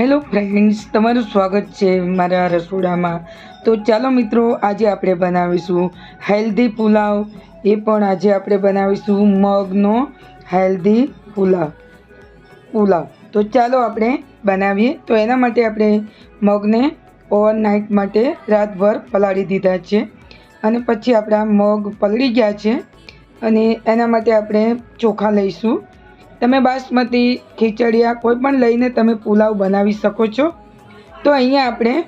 Hello friends તમારું સ્વાગત છે મારા રસોડામાં. તો ચાલો મિત્રો, આજે આપણે બનાવીશું હેલ્ધી પુલાવ. એ પણ આજે આપણે બનાવીશું મગનો હેલ્ધી પુલાવ. પુલાવ. તો ચાલો આપણે બનાવીએ. તો એના માટે આપણે મગને ઓવરનાઇટ માટે રાતભર પલાળી દીધા છે. અને પછી આપણા મગ પલળી ગયા છે. અને એના માટે આપણે ચોખા લઈશું. તમે બાસમતી, ખીચડિયા, કોઈ પણ લઈને તમે પુલાવ બનાવી શકો છો. તો અહીંયા આપણે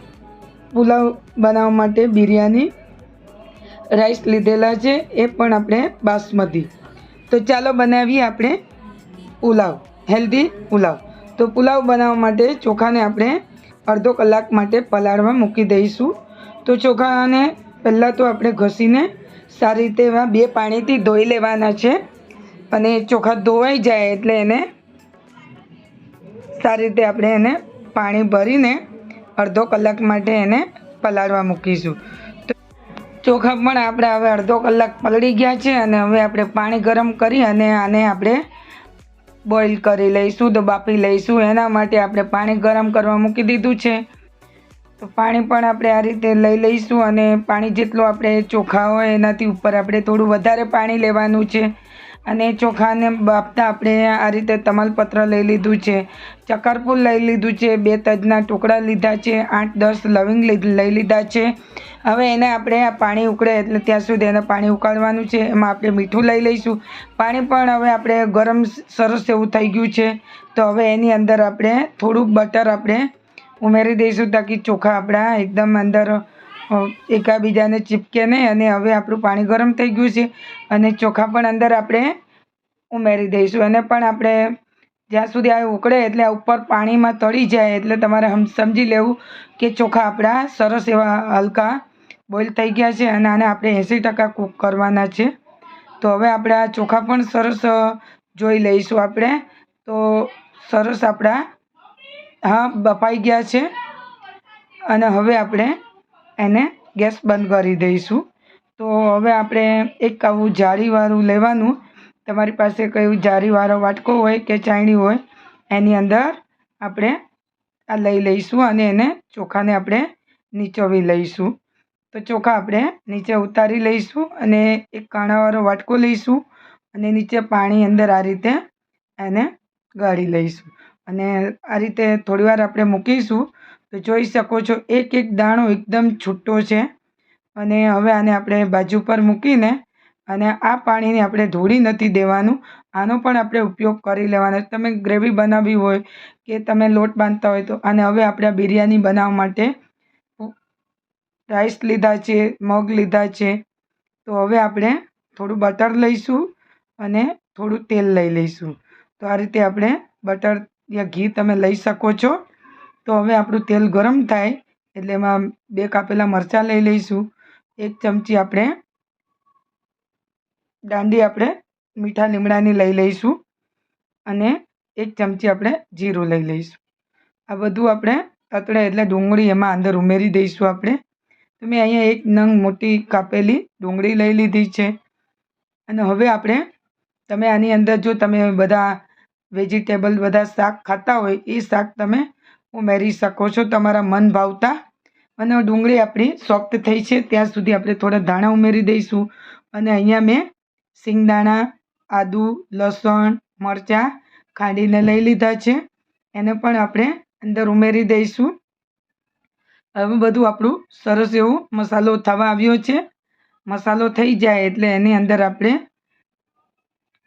પુલાવ બનાવવા માટે બિરયાની, રાઈસ લીધેલા છે, એ પણ આપણે બાસમતી. તો ચાલો બનાવીએ આપણે પુલાવ, હેલ્ધી પુલાવ. તો પુલાવ બનાવવા માટે ચોખાને આપણે અડધો કલાક માટે પલાળવા મૂકી દઈશું. તો ચોખાને પહેલાં તો આપણે ઘસીને સારી રીતે એવા બે પાણીથી ધોઈ લેવાના છે. અને ચોખા ધોવાઈ જાય એટલે એને સારી રીતે આપણે એને પાણી ભરીને અડધો કલાક માટે એને પલાળવા મૂકીશું. તો ચોખા પણ આપણે હવે અડધો કલાક પલળી ગયા છે અને હવે આપણે પાણી ગરમ કરી અને આને આપણે બોઇલ કરી લઈશું તો બાપી લઈશું. એના માટે આપણે પાણી ગરમ કરવા મૂકી દીધું છે. તો પાણી પણ આપણે આ રીતે લઈ લઈશું અને પાણી જેટલું આપણે ચોખા હોય એનાથી ઉપર આપણે થોડું વધારે પાણી લેવાનું છે. અને ચોખાને બાફતા આપણે આ રીતે તમાલપત્ર લઈ લીધું છે, ચક્કરફૂલ લઈ લીધું છે, બે તજના ટુકડા લીધા છે, આઠ, દસ લવિંગ લઈ લીધા છે. હવે એને આપણે આ પાણી ઉકળે એટલે ત્યાં સુધી એને પાણી ઉકાળવાનું છે, એમાં આપણે મીઠું લઈ લઈશું. પાણી પણ હવે આપણે ગરમ સરસ એવું થઈ ગયું છે, તો હવે એની અંદર આપણે થોડુંક બટર આપણે ઉમેરી દઈશું, તાકી ચોખા આપણા એકદમ અંદર એકાબીજાને ચીપકે નહીં અને હવે આપણું પાણી ગરમ થઈ ગયું છે અને ચોખા પણ અંદર આપણે ઉમેરી દઈશું. એને પણ આપણે જ્યાં સુધી આ ઉકળે એટલે આ ઉપર પાણીમાં તળી જાય એટલે તમારે સમજી લેવું કે ચોખા આપણા સરસ એવા હલકા બોઇલ થઈ ગયા છે અને આને આપણે એંસી ટકા કૂક કરવાના છે. તો હવે આપણે ચોખા પણ સરસ જોઈ લઈશું આપણે. તો સરસ આપણા હા, બફાઈ ગયા છે. અને હવે આપણે એને ગેસ બંધ કરી દઈશું. તો હવે આપણે એક આવું જાળીવાળું લેવાનું. તમારી પાસે કયું જાળીવાળો વાટકો હોય કે ચાયણી હોય, એની અંદર આપણે આ લઈ લઈશું અને એને ચોખાને આપણે નીચોવી લઈશું. તો ચોખા આપણે નીચે ઉતારી લઈશું અને એક કાણાવાળો વાટકો લઈશું અને નીચે પાણી અંદર આ રીતે એને ગાળી લઈશું. અને આ રીતે થોડીવાર આપણે મૂકીશું તો જોઈ શકો છો, એક એક દાણો એકદમ છૂટો છે. અને હવે આને આપણે બાજુ પર મૂકીને અને આ પાણીને આપણે ધોળી નથી દેવાનું. આનો પણ આપણે ઉપયોગ કરી લેવાનો. તમે ગ્રેવી બનાવવી હોય કે તમે લોટ બાંધતા હોય તો અને હવે આપણે બિરયાની બનાવવા માટે રાઈસ લીધા છે, મગ લીધા છે. તો હવે આપણે થોડું બટર લઈશું અને થોડું તેલ લઈ લઈશું. તો આ રીતે આપણે બટર યા ઘી તમે લઈ શકો છો. તો હવે આપણું તેલ ગરમ થાય એટલે એમાં બે કાપેલા મરચાં લઈ લઈશું. એક ચમચી આપણે દાંડી આપણે મીઠા લીમડાની લઈ લઈશું અને એક ચમચી આપણે જીરું લઈ લઈશું. આ બધું આપણે તતડે એટલે ડુંગળી એમાં અંદર ઉમેરી દઈશું આપણે. તો મેં અહીંયા એક નંગ મોટી કાપેલી ડુંગળી લઈ લીધી છે. અને હવે આપણે તમે આની અંદર જો તમે બધા વેજીટેબલ બધા શાક ખાતા હોય, એ શાક તમે ઉમેરી શકો છો, તમારા મન ભાવતા. અને ડુંગળી આપણી સોફ્ટ થઈ છે, ત્યાં સુધી આપણે થોડા ધાણા ઉમેરી દઈશું. અને અહીંયા મેં સિંગદાણા, આદુ, લસણ, મરચાં ખાંડીને લઈ લીધા છે. એને પણ આપણે અંદર ઉમેરી દઈશું. હવે બધું આપણું સરસ એવું મસાલો થવા આવ્યો છે. મસાલો થઈ જાય એટલે એની અંદર આપણે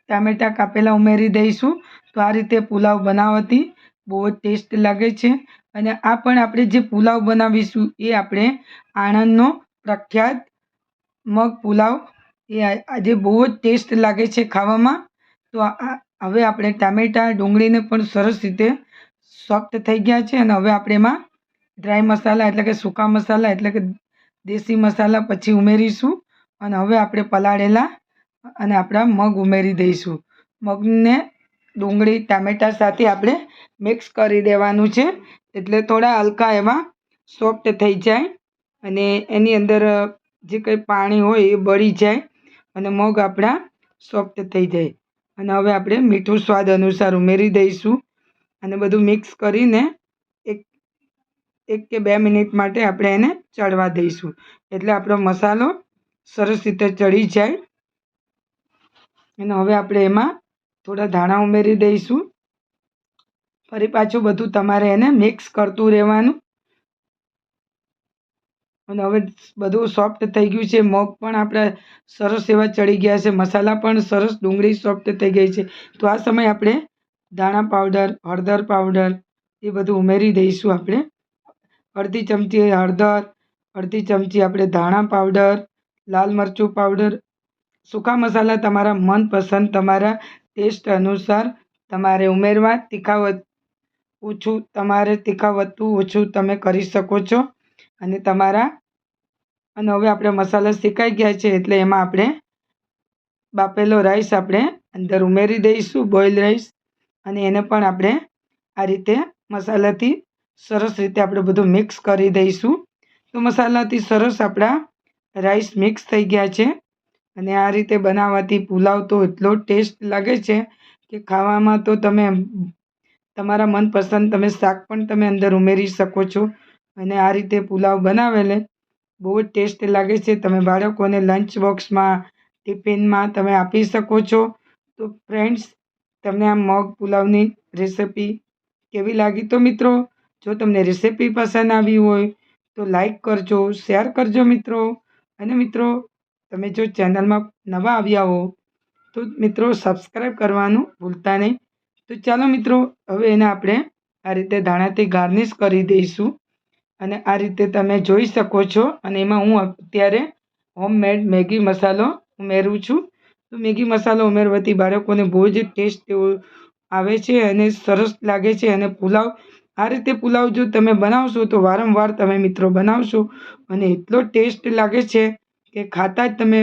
ટામેટાં કાપેલા ઉમેરી દઈશું. તો આ રીતે પુલાવ બનાવવાથી બહુ જ ટેસ્ટ લાગે છે. અને આ પણ આપણે જે પુલાવ બનાવીશું એ આપણે આણંદનો પ્રખ્યાત મગ પુલાવ. એ આજે બહુ જ ટેસ્ટ લાગે છે ખાવામાં. તો હવે આપણે ટામેટાં ડુંગળીને પણ સરસ રીતે સોફ્ટ થઈ ગયા છે અને હવે આપણે એમાં ડ્રાય મસાલા એટલે કે સૂકા મસાલા એટલે કે દેશી મસાલા પછી ઉમેરીશું. અને હવે આપણે પલાળેલા અને આપણા મગ ઉમેરી દઈશું. મગને ડુંગળી, ટામેટાં સાથે આપણે મિક્સ કરી દેવાનું છે. એટલે થોડા હલકા એવા સોફ્ટ થઈ જાય અને એની અંદર જે કંઈ પાણી હોય એ બળી જાય અને મગ આપણા સોફ્ટ થઈ જાય. અને હવે આપણે મીઠું સ્વાદ અનુસાર ઉમેરી દઈશું અને બધું મિક્સ કરીને એક એક કે બે મિનિટ માટે આપણે એને ચડવા દઈશું. એટલે આપણો મસાલો સરસ રીતે ચડી જાય. અને હવે આપણે એમાં થોડા ધાણા ઉમેરી દઈશું. ફરી પાછું બધું તમારે એને મિક્સ કરતું રહેવાનું. અને હવે બધું સોફ્ટ થઈ ગયું છે. મગ પણ આપણે સરસ એવા ચડી ગયા છે. મસાલા પણ સરસ ડુંગળી સોફ્ટ થઈ ગઈ છે. તો આ સમયે આપણે ધાણા પાવડર હળદર પાવડર એ બધું ઉમેરી દઈશું આપણે. અડધી ચમચી હળદર, અડધી ચમચી આપણે ધાણા પાવડર લાલ મરચું પાવડર સૂકા મસાલા તમારા મનપસંદ તમારા ટેસ્ટ અનુસાર તમારે ઉમેરવા તીખાવત ઓછું, તમારે તીખાવતું ઓછું તમે કરી શકો છો. અને તમારા, અને હવે આપણે મસાલા શેકાઈ ગયા છે એટલે એમાં આપણે બાફેલો રાઈસ આપણે અંદર ઉમેરી દઈશું બોઇલ રાઈસ અને એને પણ આપણે આ રીતે મસાલાથી સરસ રીતે આપણે બધું મિક્સ કરી દઈશું. તો મસાલાથી સરસ આપણા રાઈસ મિક્સ થઈ ગયા છે. અને આ રીતે બનાવવાથી પુલાવ તો એટલો ટેસ્ટ લાગે છે કે ખાવામાં તો તમે તમારા મનપસંદ તમે શાક પણ તમે અંદર ઉમેરી શકો છો. અને આ રીતે પુલાવ બનાવેલે બહુ જ ટેસ્ટ લાગે છે. તમે બાળકોને લંચ બોક્સમાં ટિફિનમાં તમે આપી શકો છો. તો ફ્રેન્ડ્સ તમને આ મગ પુલાવની રેસિપી કેવી લાગી? તો મિત્રો, જો તમને રેસિપી પસંદ આવી હોય તો લાઈક કરજો શેર કરજો મિત્રો. અને મિત્રો તમે જો ચેનલમાં નવા આવ્યા હો, તો મિત્રો સબસ્ક્રાઈબ કરવાનું ભૂલતા નહીં. તો ચાલો મિત્રો, હવે એને આપણે આ રીતે ધાણાથી ગાર્નિશ કરી દઈશું. અને આ રીતે તમે જોઈ શકો છો, અને એમાં હું અત્યારે હોમમેડ મેગી મસાલો ઉમેરું છું. તો મેગી મસાલો ઉમેરવાથી બાળકોને બહુ જ ટેસ્ટ એવો આવે છે અને સરસ લાગે છે. અને પુલાવ, આ રીતે પુલાવ જો તમે બનાવશો તો વારંવાર તમે મિત્રો બનાવશો અને એટલો ટેસ્ટ લાગે છે કે ખાતા જ તમે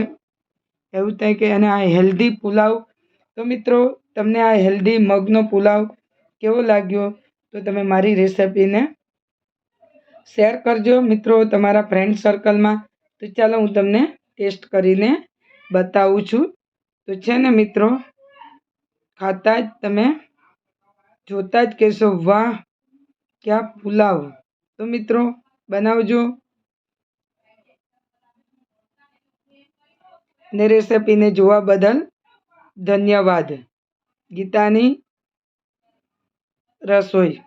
એવું થાય કે અને આ હેલ્ધી પુલાવ. તો મિત્રો, તમને આ હેલ્ધી મગનો પુલાવ કેવો લાગ્યો? તો તમે મારી રેસિપીને શેર કરજો. મિત્રો, તમારા ફ્રેન્ડ સર્કલમાં તો ચાલો હું તમને ટેસ્ટ કરીને બતાવું છું. તો છે ને મિત્રો, ખાતા જ તમે, જોતા જ કહેશો, વાહ, ક્યાં પુલાવ. તો મિત્રો, બનાવજો. ને રેસિપીને જોવા બદલ ધન્યવાદ. ગીતાની રસોઈ.